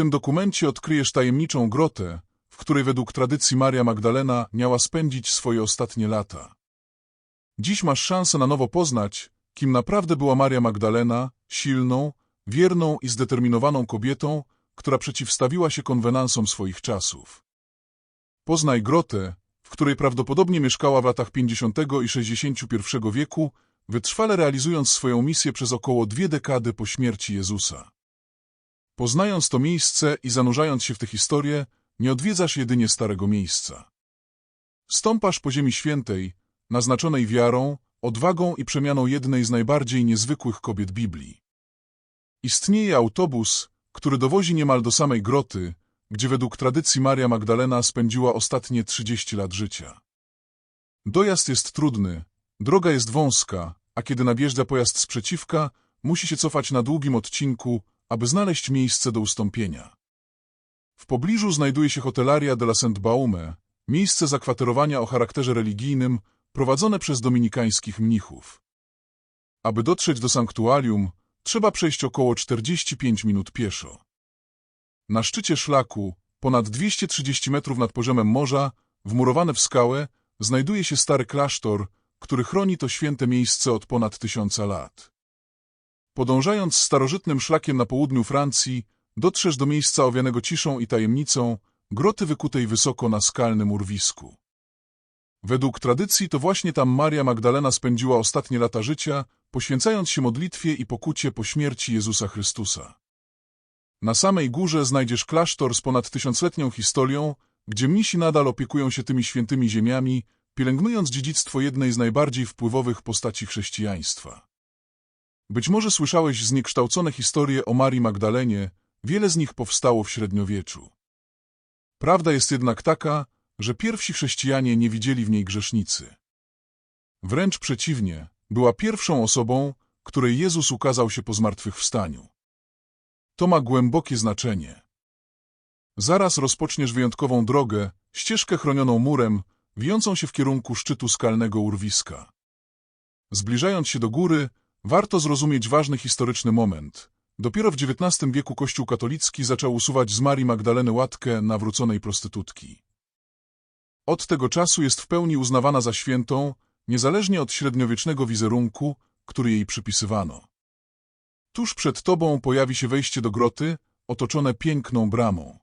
tym dokumencie odkryjesz tajemniczą grotę, w której według tradycji Maria Magdalena miała spędzić swoje ostatnie lata. Dziś masz szansę na nowo poznać, kim naprawdę była Maria Magdalena, silną, wierną i zdeterminowaną kobietą, która przeciwstawiła się konwenansom swoich czasów. Poznaj grotę, w której prawdopodobnie mieszkała w latach 50 i 61 wieku, wytrwale realizując swoją misję przez około dwie dekady po śmierci Jezusa. Poznając to miejsce i zanurzając się w tę historię, nie odwiedzasz jedynie starego miejsca. Stąpasz po ziemi świętej, naznaczonej wiarą, odwagą i przemianą jednej z najbardziej niezwykłych kobiet Biblii. Istnieje autobus, który dowozi niemal do samej groty, gdzie według tradycji Maria Magdalena spędziła ostatnie 30 lat życia. Dojazd jest trudny, droga jest wąska, a kiedy nadjeżdża pojazd sprzeciwka, musi się cofać na długim odcinku, aby znaleźć miejsce do ustąpienia. W pobliżu znajduje się hotelaria de la Saint-Baume, miejsce zakwaterowania o charakterze religijnym prowadzone przez dominikańskich mnichów. Aby dotrzeć do sanktuarium, trzeba przejść około 45 minut pieszo. Na szczycie szlaku, ponad 230 metrów nad poziomem morza, wmurowane w skałę, znajduje się stary klasztor, który chroni to święte miejsce od ponad tysiąca lat. Podążając starożytnym szlakiem na południu Francji, dotrzesz do miejsca owianego ciszą i tajemnicą, groty wykutej wysoko na skalnym urwisku. Według tradycji to właśnie tam Maria Magdalena spędziła ostatnie lata życia, poświęcając się modlitwie i pokucie po śmierci Jezusa Chrystusa. Na samej górze znajdziesz klasztor z ponad tysiącletnią historią, gdzie mnisi nadal opiekują się tymi świętymi ziemiami, pielęgnując dziedzictwo jednej z najbardziej wpływowych postaci chrześcijaństwa. Być może słyszałeś zniekształcone historie o Marii Magdalenie, wiele z nich powstało w średniowieczu. Prawda jest jednak taka, że pierwsi chrześcijanie nie widzieli w niej grzesznicy. Wręcz przeciwnie, była pierwszą osobą, której Jezus ukazał się po zmartwychwstaniu. To ma głębokie znaczenie. Zaraz rozpoczniesz wyjątkową drogę, ścieżkę chronioną murem, wijącą się w kierunku szczytu skalnego urwiska. Zbliżając się do góry, warto zrozumieć ważny historyczny moment. Dopiero w XIX wieku Kościół katolicki zaczął usuwać z Marii Magdaleny łatkę nawróconej prostytutki. Od tego czasu jest w pełni uznawana za świętą, niezależnie od średniowiecznego wizerunku, który jej przypisywano. Tuż przed tobą pojawi się wejście do groty, otoczone piękną bramą.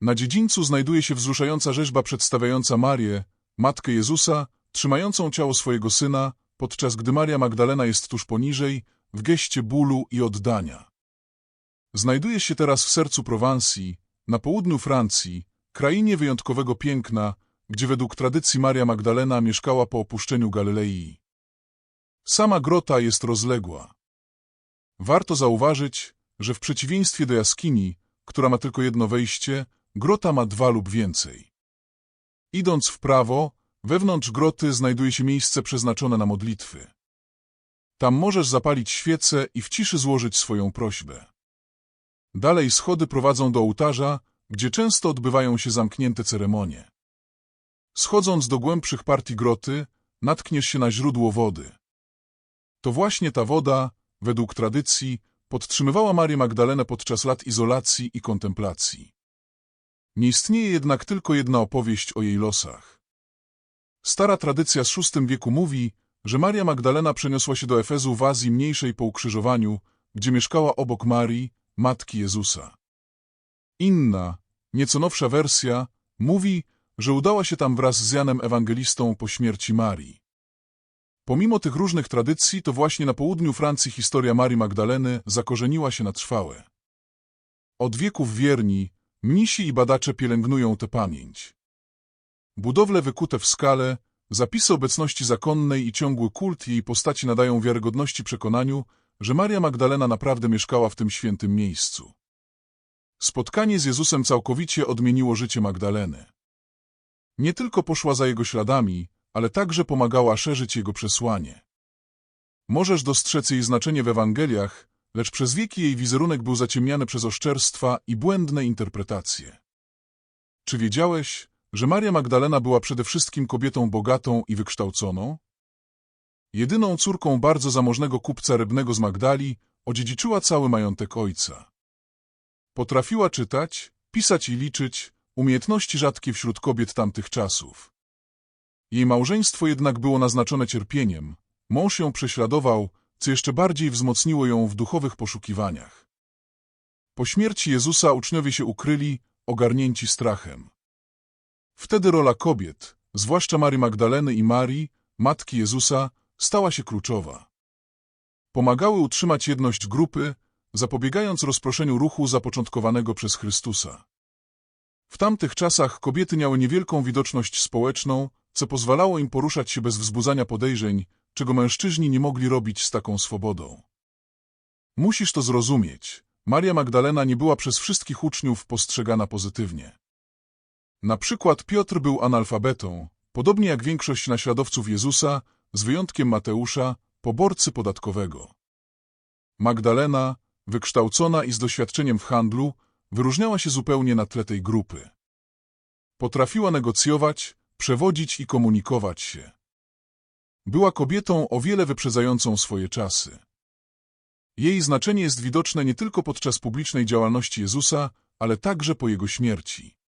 Na dziedzińcu znajduje się wzruszająca rzeźba przedstawiająca Marię, Matkę Jezusa, trzymającą ciało swojego syna, podczas gdy Maria Magdalena jest tuż poniżej, w geście bólu i oddania. Znajduje się teraz w sercu Prowansji, na południu Francji, krainie wyjątkowego piękna, gdzie według tradycji Maria Magdalena mieszkała po opuszczeniu Galilei. Sama grota jest rozległa. Warto zauważyć, że w przeciwieństwie do jaskini, która ma tylko jedno wejście, grota ma dwa lub więcej. Idąc w prawo, wewnątrz groty znajduje się miejsce przeznaczone na modlitwy. Tam możesz zapalić świecę i w ciszy złożyć swoją prośbę. Dalej schody prowadzą do ołtarza, gdzie często odbywają się zamknięte ceremonie. Schodząc do głębszych partii groty, natkniesz się na źródło wody. To właśnie ta woda, według tradycji, podtrzymywała Marię Magdalenę podczas lat izolacji i kontemplacji. Nie istnieje jednak tylko jedna opowieść o jej losach. Stara tradycja z VI wieku mówi, że Maria Magdalena przeniosła się do Efezu w Azji Mniejszej po ukrzyżowaniu, gdzie mieszkała obok Marii, Matki Jezusa. Inna, nieco nowsza wersja, mówi, że udała się tam wraz z Janem Ewangelistą po śmierci Marii. Pomimo tych różnych tradycji, to właśnie na południu Francji historia Marii Magdaleny zakorzeniła się na trwałe. Od wieków wierni, mnisi i badacze pielęgnują tę pamięć. Budowle wykute w skale, zapisy obecności zakonnej i ciągły kult jej postaci nadają wiarygodności przekonaniu, że Maria Magdalena naprawdę mieszkała w tym świętym miejscu. Spotkanie z Jezusem całkowicie odmieniło życie Magdaleny. Nie tylko poszła za Jego śladami, ale także pomagała szerzyć Jego przesłanie. Możesz dostrzec jej znaczenie w Ewangeliach, lecz przez wieki jej wizerunek był zaciemniany przez oszczerstwa i błędne interpretacje. Czy wiedziałeś, że Maria Magdalena była przede wszystkim kobietą bogatą i wykształconą? Jedyną córką bardzo zamożnego kupca rybnego z Magdali, odziedziczyła cały majątek ojca. Potrafiła czytać, pisać i liczyć, umiejętności rzadkie wśród kobiet tamtych czasów. Jej małżeństwo jednak było naznaczone cierpieniem, mąż ją prześladował, co jeszcze bardziej wzmocniło ją w duchowych poszukiwaniach. Po śmierci Jezusa uczniowie się ukryli, ogarnięci strachem. Wtedy rola kobiet, zwłaszcza Marii Magdaleny i Marii, matki Jezusa, stała się kluczowa. Pomagały utrzymać jedność grupy, zapobiegając rozproszeniu ruchu zapoczątkowanego przez Chrystusa. W tamtych czasach kobiety miały niewielką widoczność społeczną, co pozwalało im poruszać się bez wzbudzania podejrzeń, czego mężczyźni nie mogli robić z taką swobodą. Musisz to zrozumieć. Maria Magdalena nie była przez wszystkich uczniów postrzegana pozytywnie. Na przykład Piotr był analfabetą, podobnie jak większość naśladowców Jezusa, z wyjątkiem Mateusza, poborcy podatkowego. Magdalena, wykształcona i z doświadczeniem w handlu, wyróżniała się zupełnie na tle tej grupy. Potrafiła negocjować, przewodzić i komunikować się. Była kobietą o wiele wyprzedzającą swoje czasy. Jej znaczenie jest widoczne nie tylko podczas publicznej działalności Jezusa, ale także po Jego śmierci.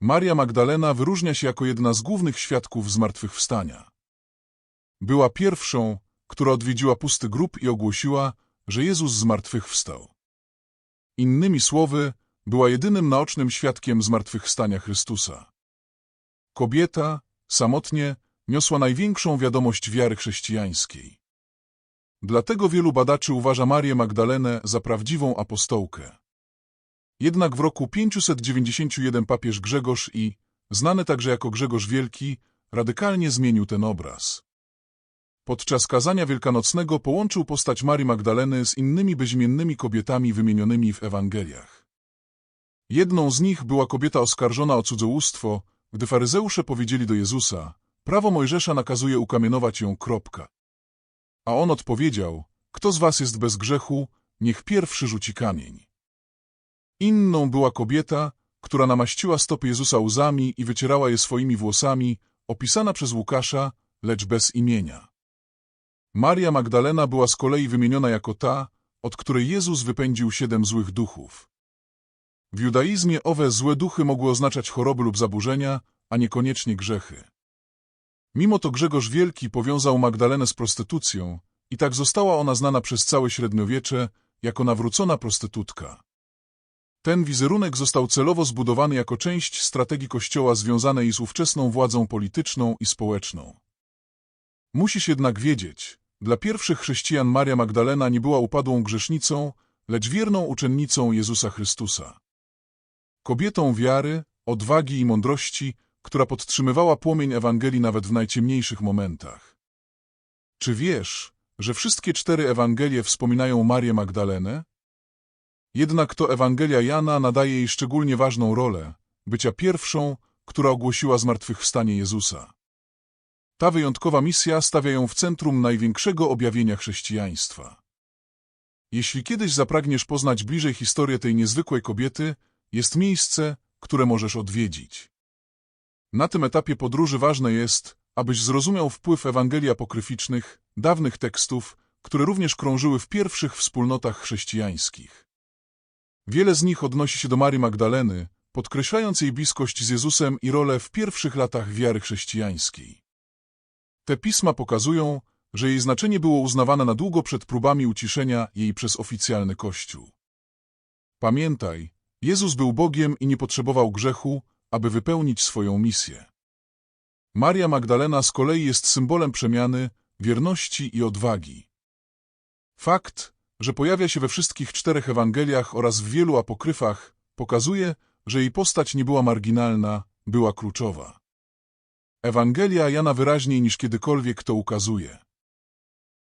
Maria Magdalena wyróżnia się jako jedna z głównych świadków zmartwychwstania. Była pierwszą, która odwiedziła pusty grób i ogłosiła, że Jezus zmartwychwstał. Innymi słowy, była jedynym naocznym świadkiem zmartwychwstania Chrystusa. Kobieta, samotnie, niosła największą wiadomość wiary chrześcijańskiej. Dlatego wielu badaczy uważa Marię Magdalenę za prawdziwą apostołkę. Jednak w roku 591 papież Grzegorz i, znany także jako Grzegorz Wielki, radykalnie zmienił ten obraz. Podczas kazania wielkanocnego połączył postać Marii Magdaleny z innymi bezimiennymi kobietami wymienionymi w Ewangeliach. Jedną z nich była kobieta oskarżona o cudzołóstwo, gdy faryzeusze powiedzieli do Jezusa, prawo Mojżesza nakazuje ukamienować ją kropka. A on odpowiedział, kto z was jest bez grzechu, niech pierwszy rzuci kamień. Inną była kobieta, która namaściła stopy Jezusa łzami i wycierała je swoimi włosami, opisana przez Łukasza, lecz bez imienia. Maria Magdalena była z kolei wymieniona jako ta, od której Jezus wypędził siedem złych duchów. W judaizmie owe złe duchy mogły oznaczać choroby lub zaburzenia, a niekoniecznie grzechy. Mimo to Grzegorz Wielki powiązał Magdalenę z prostytucją i tak została ona znana przez całe średniowiecze jako nawrócona prostytutka. Ten wizerunek został celowo zbudowany jako część strategii Kościoła związanej z ówczesną władzą polityczną i społeczną. Musisz jednak wiedzieć, dla pierwszych chrześcijan Maria Magdalena nie była upadłą grzesznicą, lecz wierną uczennicą Jezusa Chrystusa. Kobietą wiary, odwagi i mądrości, która podtrzymywała płomień Ewangelii nawet w najciemniejszych momentach. Czy wiesz, że wszystkie cztery Ewangelie wspominają Marię Magdalenę? Jednak to Ewangelia Jana nadaje jej szczególnie ważną rolę, bycia pierwszą, która ogłosiła zmartwychwstanie Jezusa. Ta wyjątkowa misja stawia ją w centrum największego objawienia chrześcijaństwa. Jeśli kiedyś zapragniesz poznać bliżej historię tej niezwykłej kobiety, jest miejsce, które możesz odwiedzić. Na tym etapie podróży ważne jest, abyś zrozumiał wpływ Ewangelii apokryficznych, dawnych tekstów, które również krążyły w pierwszych wspólnotach chrześcijańskich. Wiele z nich odnosi się do Marii Magdaleny, podkreślając jej bliskość z Jezusem i rolę w pierwszych latach wiary chrześcijańskiej. Te pisma pokazują, że jej znaczenie było uznawane na długo przed próbami uciszenia jej przez oficjalny Kościół. Pamiętaj, Jezus był Bogiem i nie potrzebował grzechu, aby wypełnić swoją misję. Maria Magdalena z kolei jest symbolem przemiany, wierności i odwagi. Fakt, że pojawia się we wszystkich czterech Ewangeliach oraz w wielu apokryfach, pokazuje, że jej postać nie była marginalna, była kluczowa. Ewangelia Jana wyraźniej niż kiedykolwiek to ukazuje.